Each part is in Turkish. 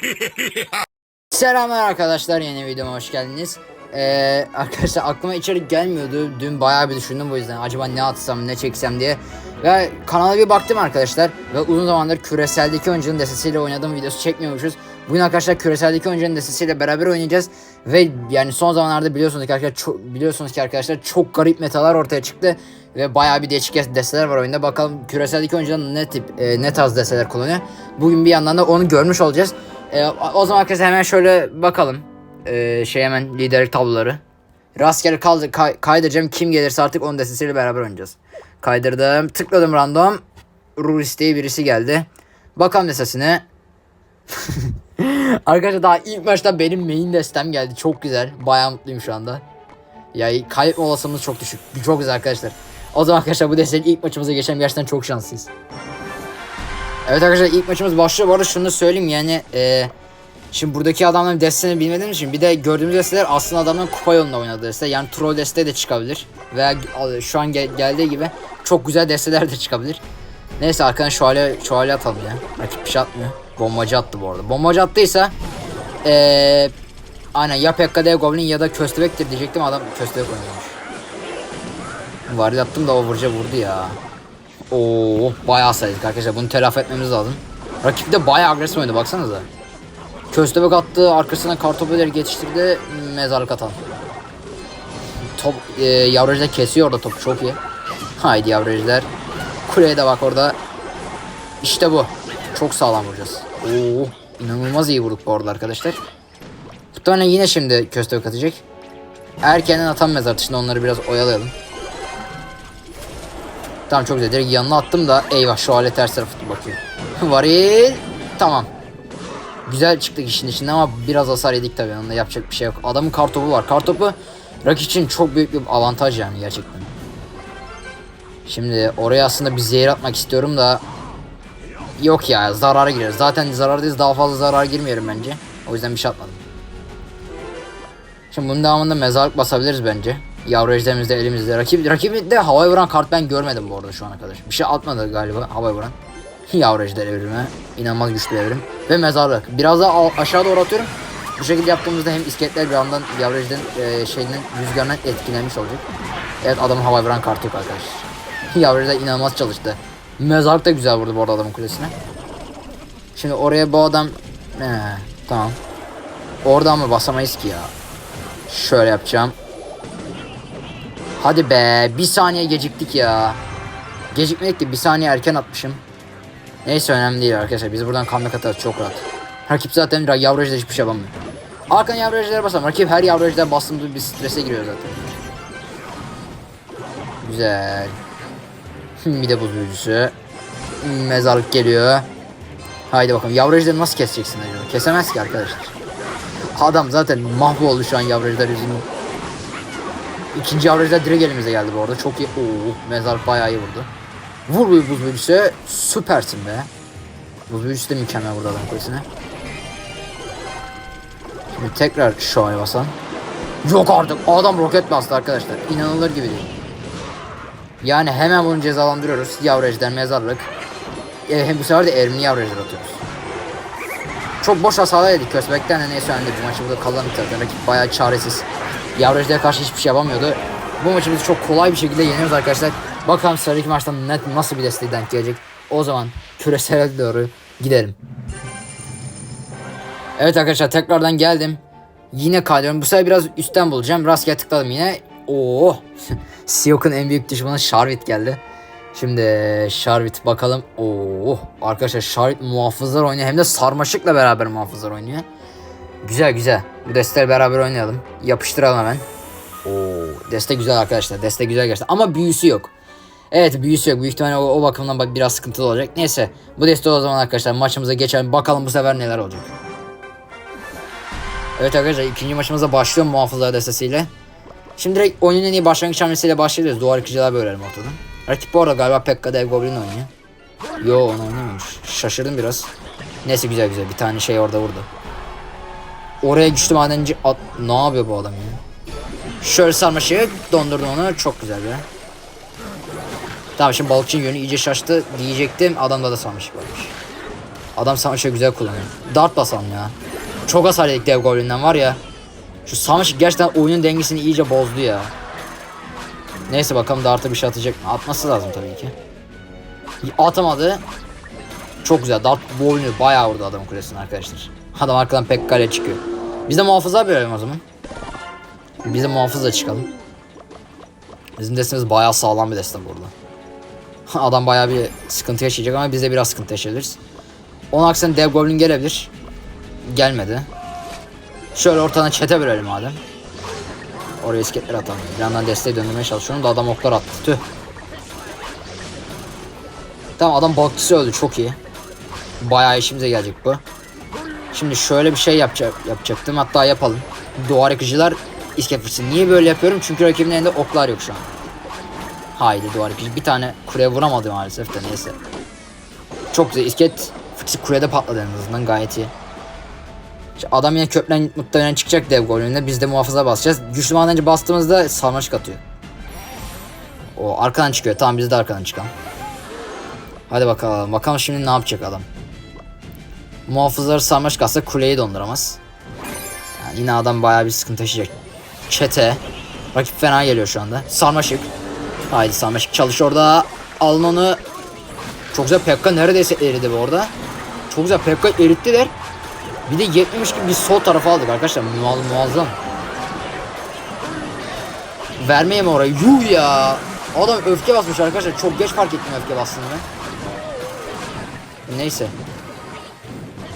Selamlar arkadaşlar yeni videoma hoş geldiniz. Ee, arkadaşlar aklıma içerik gelmiyordu. Dün bayağı bir düşündüm bu yüzden. Acaba ne atsam ne çeksem diye. Ve kanala bir baktım arkadaşlar. Ve uzun zamandır küreseldeki oyuncunun destesiyle oynadığım videosu çekmiyormuşuz. Bugün arkadaşlar küreseldeki oyuncunun destesiyle beraber oynayacağız. Ve yani son zamanlarda biliyorsunuz ki arkadaşlar çok, biliyorsunuz ki arkadaşlar çok garip metalar ortaya çıktı. Ve bayağı bir değişik desteler var oyunda. Bakalım küreseldeki oyuncular ne tip e, ne tarz desteler kullanıyor. Bugün bir yandan da onu görmüş olacağız. E, o zaman arkadaşlar hemen şöyle bakalım. E, şey hemen liderlik tabloları. Rastgele kaldı, kay, kaydıracağım. Kim gelirse artık onun destesiyle beraber oynayacağız. Kaydırdım. Tıkladım random. Ruris diye birisi geldi. Bakalım destesine. arkadaşlar daha ilk maçta benim main destem geldi. Çok güzel. Bayağı mutluyum şu anda. Ya kaybetme olasılığımız çok düşük. Çok güzel arkadaşlar. O zaman arkadaşlar bu destenin ilk maçımıza geçen gerçekten çok şanslıyız. Evet arkadaşlar ilk maçımız başlıyor. Bu arada şunu da söyleyeyim yani e, Şimdi buradaki adamların destesini bilmediğim için bir de gördüğümüz desteler aslında adamların kupa yolunda oynadığı deste. Yani troll deste de çıkabilir. Veya şu an gel- geldiği gibi çok güzel desteler de çıkabilir. Neyse arkadan şövalye, şövalye atalım ya. Rakip bir şey atmıyor. Bombacı attı bu arada. Bombacı attıysa eee aynen ya PKD Goblin ya da Köstebek'tir diyecektim adam Köstebek oynuyormuş. Varil attım da o vurca vurdu ya. Oo bayağı saydık arkadaşlar bunu telafi etmemiz lazım. Rakip de bayağı agresif oynadı baksanıza. Köstebek attı arkasına kartopu ileri geçiştirdi mezarlık atan. Top e, yavrucular kesiyor orada topu çok iyi. Haydi yavrucular. Kuleye de bak orada. İşte bu. Çok sağlam vuracağız. Oo, inanılmaz iyi vurduk bu arada arkadaşlar. Muhtemelen yine şimdi köstebek atacak. Erkenden atan mezar dışında onları biraz oyalayalım. Tamam çok güzel. Direkt yanına attım da eyvah şu alet ters tarafı bakıyor. Varil. Tamam. Güzel çıktık işin içinde ama biraz hasar yedik tabii. Onda yapacak bir şey yok. Adamın kartopu var. Kartopu rakip için çok büyük bir avantaj yani gerçekten. Şimdi oraya aslında bir zehir atmak istiyorum da yok ya zarara gireriz. Zaten zarardayız daha fazla zarar girmeyelim bence. O yüzden bir şey atmadım. Şimdi bunun devamında mezarlık basabiliriz bence. Yavru ejderimiz de elimizde. Rakip, rakibi de havaya vuran kart ben görmedim bu arada şu ana kadar. Bir şey atmadı galiba havaya vuran. Yavru ejder evrimi. İnanılmaz güçlü evrim. Ve mezarlık. Biraz daha aşağı doğru atıyorum. Bu şekilde yaptığımızda hem iskeletler bir yandan yavru ejderin e, şeyinin rüzgarından etkilenmiş olacak. Evet adamın havaya vuran kartı yok arkadaşlar. yavru ejder inanılmaz çalıştı. Mezarlık da güzel vurdu bu arada adamın kulesine. Şimdi oraya bu adam... He, tamam. Oradan mı basamayız ki ya? Şöyle yapacağım. Hadi be bir saniye geciktik ya. Gecikmedik de bir saniye erken atmışım. Neyse önemli değil arkadaşlar. Biz buradan comeback atarız çok rahat. Rakip zaten yavru ejder hiçbir şey yapamıyor. Arkan yavru ejderlere basalım. Rakip her yavru ejder bastığımda bir strese giriyor zaten. Güzel. bir de buz büyücüsü. Mezarlık geliyor. Haydi bakalım. Yavru ejderi nasıl keseceksin acaba? Kesemez ki arkadaşlar. Adam zaten mahvoldu şu an yavru ejder yüzünden. İkinci yavru ejder direkt elimize geldi bu arada. Çok iyi. Oo, mezarlık bayağı iyi vurdu. Vur bir buz büyücüsü. Süpersin be. Buz büyücüsü de mükemmel vurdu adam kulesine. Şimdi tekrar şövalye basan. Yok artık. Adam roket bastı arkadaşlar. İnanılır gibi değil. Yani hemen bunu cezalandırıyoruz. Yavru ejder, mezarlık. E, hem bu sefer de erimli yavru ejder atıyoruz. Çok boş hasarlar yedik Köstebek'ten de neyse önemli. Bu maçı burada kazandık zaten. Rakip bayağı çaresiz. Yavru ejder'e karşı hiçbir şey yapamıyordu. Bu maçımızı çok kolay bir şekilde yeniyoruz arkadaşlar. Bakalım sıradaki maçtan net nasıl bir desteği denk gelecek. O zaman küresel doğru gidelim. Evet arkadaşlar tekrardan geldim. Yine kalıyorum. Bu sefer biraz üstten bulacağım. Rastgele tıkladım yine. Oo. Siyok'un en büyük düşmanı Sharvit geldi. Şimdi Sharvit bakalım. Oo. Arkadaşlar Sharvit muhafızlar oynuyor. Hem de sarmaşıkla beraber muhafızlar oynuyor. Güzel güzel. Bu desteleri beraber oynayalım. Yapıştıralım hemen. Oo, deste güzel arkadaşlar. Deste güzel gerçekten. Ama büyüsü yok. Evet büyüsü yok. Büyük ihtimalle o, o bakımdan bak biraz sıkıntılı olacak. Neyse. Bu deste o zaman arkadaşlar maçımıza geçelim. Bakalım bu sefer neler olacak. Evet arkadaşlar ikinci maçımıza başlıyorum muhafızlar destesiyle. Şimdi direkt oyunun en iyi başlangıç hamlesiyle başlayacağız. Duvar yıkıcılar bölelim ortadan. Rakip bu arada galiba Pekka Dev Goblin oynuyor. Yo onu oynamıyormuş. Şaşırdım biraz. Neyse güzel güzel bir tane şey orada vurdu. Oraya güçlü madenci at... Ne yapıyor bu adam ya? Şöyle sarmaşığı dondurdu onu. Çok güzel be. Tamam şimdi balıkçının yönü iyice şaştı diyecektim. Adamda da sarmaşık varmış. Adam savaşı güzel kullanıyor. Dart basalım ya. Çok hasar yedik dev goblinden var ya. Şu savaş gerçekten oyunun dengesini iyice bozdu ya. Neyse bakalım dart'a bir şey atacak mı? Atması lazım tabii ki. Atamadı. Çok güzel. Dart bu oyunu bayağı vurdu adamın kulesine arkadaşlar. Adam arkadan Pekka ile çıkıyor. Biz de muhafıza verelim o zaman. Biz de muhafızla çıkalım. Bizim destemiz bayağı sağlam bir deste burada. Adam bayağı bir sıkıntı yaşayacak ama biz de biraz sıkıntı yaşayabiliriz. Onun aksine Dev Goblin gelebilir. Gelmedi. Şöyle ortadan çete verelim madem. Oraya isketler atalım. Bir yandan desteği döndürmeye çalışıyorum da adam oklar attı. Tüh. Tamam adam balıkçısı öldü çok iyi. Bayağı işimize gelecek bu. Şimdi şöyle bir şey yapacak, yapacaktım hatta yapalım. Duvar yıkıcılar fırçası. Niye böyle yapıyorum? Çünkü rakibin elinde oklar yok şu an. Haydi duvar yıkıcı. Bir tane kuleye vuramadı maalesef de neyse. Çok güzel iskelet fırçası kulede patladı en azından gayet iyi. İşte adam yine köprüden muhtemelen çıkacak dev golünde. Biz de muhafaza basacağız. Güçlü madenci bastığımızda sarmaşık atıyor. O arkadan çıkıyor. Tamam biz de arkadan çıkalım. Hadi bakalım. Bakalım şimdi ne yapacak adam. Muhafızları sarmaşık atsa kuleyi donduramaz. Yani yine adam bayağı bir sıkıntı yaşayacak. Çete. Rakip fena geliyor şu anda. Sarmaşık. Haydi sarmaşık çalış orada. Alın onu. Çok güzel Pekka neredeyse eridi bu orada. Çok güzel Pekka erittiler. Bir de yetmemiş gibi biz sol tarafa aldık arkadaşlar. Mual muazzam. Vermeye mi orayı? Yuh ya. Adam öfke basmış arkadaşlar. Çok geç fark ettim öfke bastığını. Neyse.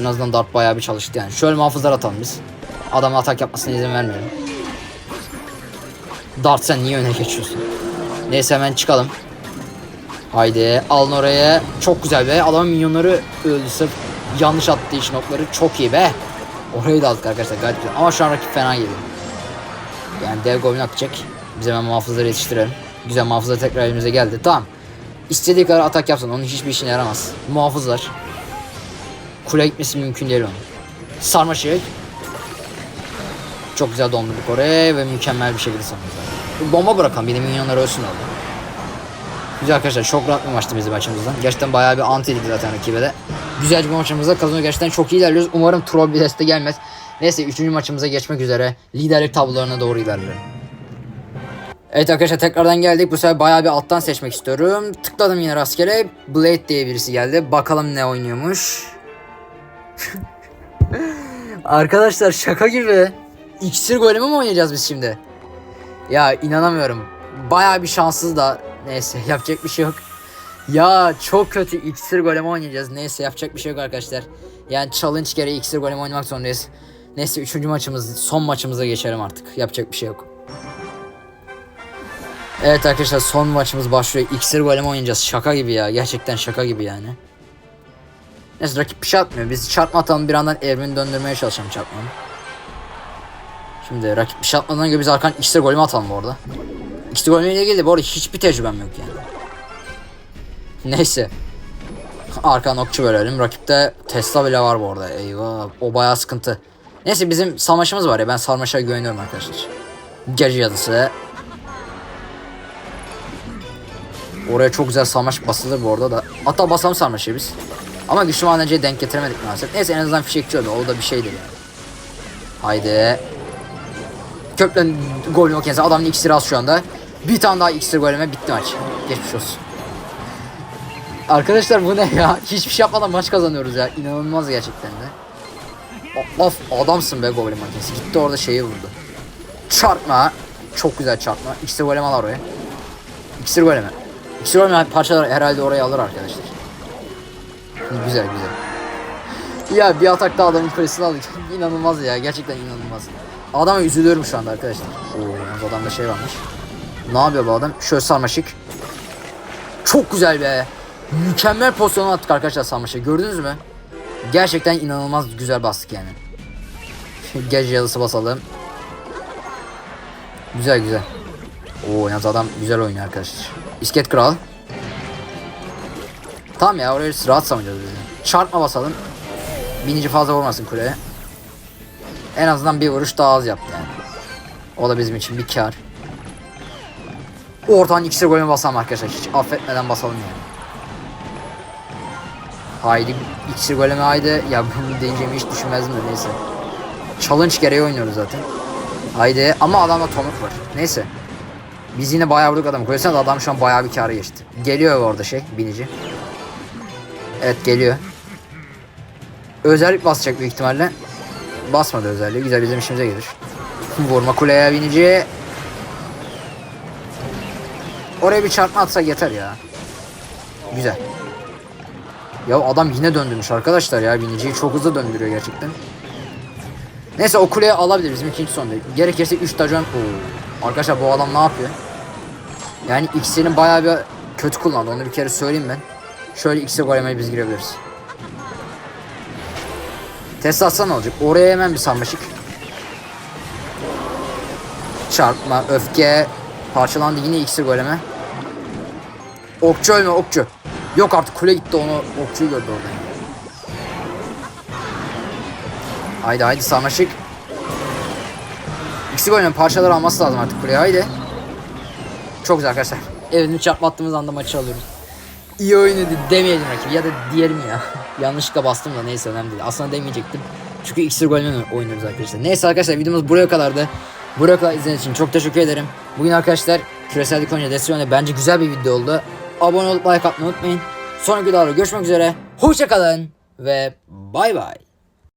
En azından dart bayağı bir çalıştı yani. Şöyle muhafızlar atalım biz. Adamın atak yapmasına izin vermeyelim. Dart sen niye öne geçiyorsun? Neyse hemen çıkalım. Haydi alın oraya. Çok güzel be. Adamın minyonları öldü sırf yanlış attığı için okları. Çok iyi be. Orayı da aldık arkadaşlar gayet güzel. Ama şu an rakip fena geliyor. Yani dev goblin atacak. Biz hemen muhafızları yetiştirelim. Güzel muhafızlar tekrar elimize geldi. Tamam. İstediği kadar atak yapsın. Onun hiçbir işine yaramaz. Muhafızlar. Kule gitmesi mümkün değil onun. Sarmaşık. Çok güzel dondurduk oraya ve mükemmel bir şekilde sanırım. Bomba bırakalım. Bir de minyonlar ölsün orada. Güzel arkadaşlar çok rahat bir maçtı bizim maçımızdan. Gerçekten bayağı bir antiydik zaten rakibe de. Güzel bir maçımızda kazanıyor. Gerçekten çok iyi ilerliyoruz. Umarım troll bir deste gelmez. Neyse 3. maçımıza geçmek üzere. Liderlik tablolarına doğru ilerliyorum. Evet arkadaşlar tekrardan geldik. Bu sefer bayağı bir alttan seçmek istiyorum. Tıkladım yine rastgele. Blade diye birisi geldi. Bakalım ne oynuyormuş. Arkadaşlar şaka gibi. İksir golemi mi oynayacağız biz şimdi? Ya inanamıyorum. Bayağı bir şanssız da. Neyse yapacak bir şey yok. Ya çok kötü iksir golemi oynayacağız. Neyse yapacak bir şey yok arkadaşlar. Yani challenge gereği iksir golemi oynamak zorundayız. Neyse üçüncü maçımız, son maçımıza geçelim artık. Yapacak bir şey yok. Evet arkadaşlar son maçımız başlıyor. İksir golemi oynayacağız. Şaka gibi ya. Gerçekten şaka gibi yani. Neyse rakip bir şey atmıyor. Biz çarpma atalım bir yandan evrini döndürmeye çalışalım çarpmanın. Şimdi rakip bir şey atmadan önce biz arkadan iksir golemi atalım bu arada. İksir golemiyle ilgili de bu arada hiçbir tecrübem yok yani. Neyse. Arkadan okçu verelim. Rakipte Tesla bile var bu arada. Eyvah. O bayağı sıkıntı. Neyse bizim sarmaşımız var ya. Ben sarmaşa güveniyorum arkadaşlar. Gece yadısı. Oraya çok güzel sarmaş basılır bu arada da. Hatta basalım sarmaşıyı biz. Ama güçlü madenciye denk getiremedik maalesef. Neyse en azından fişekçi öldü. O da bir şeydir yani. Haydi. Köprüden gol yok. Adamın iksiri az şu anda. Bir tane daha iksir goleme bitti maç. Geçmiş olsun. Arkadaşlar bu ne ya? Hiçbir şey yapmadan maç kazanıyoruz ya. İnanılmaz gerçekten de. Of adamsın be Goblin makinesi. Gitti orada şeyi vurdu. Çarpma. Çok güzel çarpma. İksir golem al oraya. İksir golemi. İksir golemi parçalar herhalde oraya alır arkadaşlar. Güzel güzel. Ya bir atakta adamın kulesini aldık. İnanılmaz ya. Gerçekten inanılmaz. Adama üzülüyorum şu anda arkadaşlar. Oo yalnız adamda şey varmış. Ne yapıyor bu adam? Şöyle sarmaşık. Çok güzel be. Mükemmel pozisyonu attık arkadaşlar sarmaşık. Gördünüz mü? Gerçekten inanılmaz güzel bastık yani. Gece yalısı basalım. Güzel güzel. Oo yalnız adam güzel oynuyor arkadaşlar. İsket kral. Tamam ya oraya rahat savunacağız biz. Çarpma basalım. Binici fazla vurmasın kuleye. En azından bir vuruş daha az yaptı yani. O da bizim için bir kar. Ortadan iksir golünü basalım arkadaşlar. Hiç affetmeden basalım yani. Haydi iksir golemi haydi. Ya bunu deneyeceğimi hiç düşünmezdim de neyse. Challenge gereği oynuyoruz zaten. Haydi ama adamda tonuk var. Neyse. Biz yine bayağı vurduk adamı. Koyarsanız adam şu an bayağı bir kâra geçti. Geliyor orada şey binici. Evet geliyor. Özellik basacak büyük ihtimalle. Basmadı özelliği. Güzel bizim işimize gelir. Vurma kuleye binici. Oraya bir çarpma atsak yeter ya. Güzel. Ya adam yine döndürmüş arkadaşlar ya biniciyi çok hızlı döndürüyor gerçekten. Neyse o kuleye alabilir bizim ikinci sonda. Gerekirse 3 tacan. Oo. Arkadaşlar bu adam ne yapıyor? Yani X'inin bayağı bir kötü kullandı. Onu bir kere söyleyeyim ben. Şöyle X'e golemeye biz girebiliriz. Test atsa olacak? Oraya hemen bir sarmaşık. Çarpma, öfke. Parçalandı yine X'e goleme. Okçu ölme okçu. Yok artık kule gitti onu okçuyu gördü orada. Haydi haydi sarmaşık. X'e goleme parçalar alması lazım artık kuleye haydi. Çok güzel arkadaşlar. Evet çarpmattığımız anda maçı alıyoruz. İyi oynadı demeyelim rakip ya da diyelim ya. Yanlışlıkla bastım da neyse önemli değil. Aslında demeyecektim. Çünkü iksir golünü oynuyoruz arkadaşlar. Neyse arkadaşlar videomuz buraya kadardı. Buraya kadar izlediğiniz için çok teşekkür ederim. Bugün arkadaşlar küresel destek oynadı. Bence güzel bir video oldu. Abone olup like atmayı unutmayın. Sonraki videolarda görüşmek üzere. Hoşçakalın ve bay bay.